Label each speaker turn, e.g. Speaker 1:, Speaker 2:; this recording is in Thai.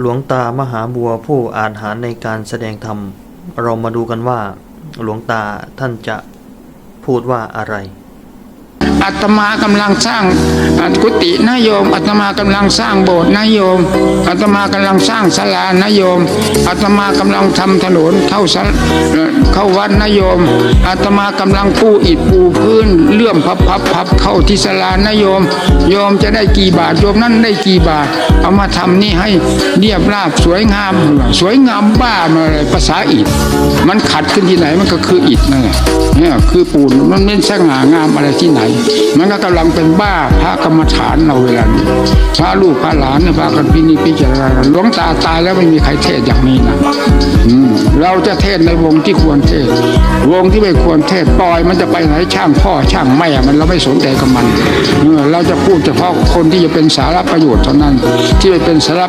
Speaker 1: หลวงตามหาบัวผู้อาจหารในการแสดงธรรม เรามาดูกันว่า หลวงตาท่านจะพูดว่าอะไร
Speaker 2: อาตมากำลังสร้างกุฏินะโยมอาตมากำลังสร้างโบสถ์นะโยมอาตมากำลังสร้างศาลานะโยมอาตมากำลังทำถนนเข้าเข้าวัดนะโยมอาตมากำลังปูอิฐปูพื้นเลื่อมพับพับพับเข้าที่ศาลานะโยมโยมจะได้กี่บาทโยมนั่นได้กี่บาท เอามาทำนี่ให้เรียบราบสวยงาม สวยงามบ้ามาอะไรภาษาอิฐมันขัดขึ้นที่ไหนมันก็คืออิฐนั่นแหละเนี่ยคือปูนมันไม่สง่างามอะไรที่ไหน มันก็กำลังเป็นบ้าพระกรรมฐานเราเวลานี้พระลูกพระหลานเนี่ยพากันพินิพิจารณาหลวงตาตายแล้วไม่มีใครเทศอย่างนี้นะอืมเราจะเทศในวงที่ควรเทศ วงที่ไม่ควรเทศปล่อยมันจะไปไหนช่างพ่อช่างแม่มันเราไม่สนใจกับมันเออเราจะพูดเฉพาะคนที่จะเป็นสาระประโยชน์เท่านั้น ¿Qué pensará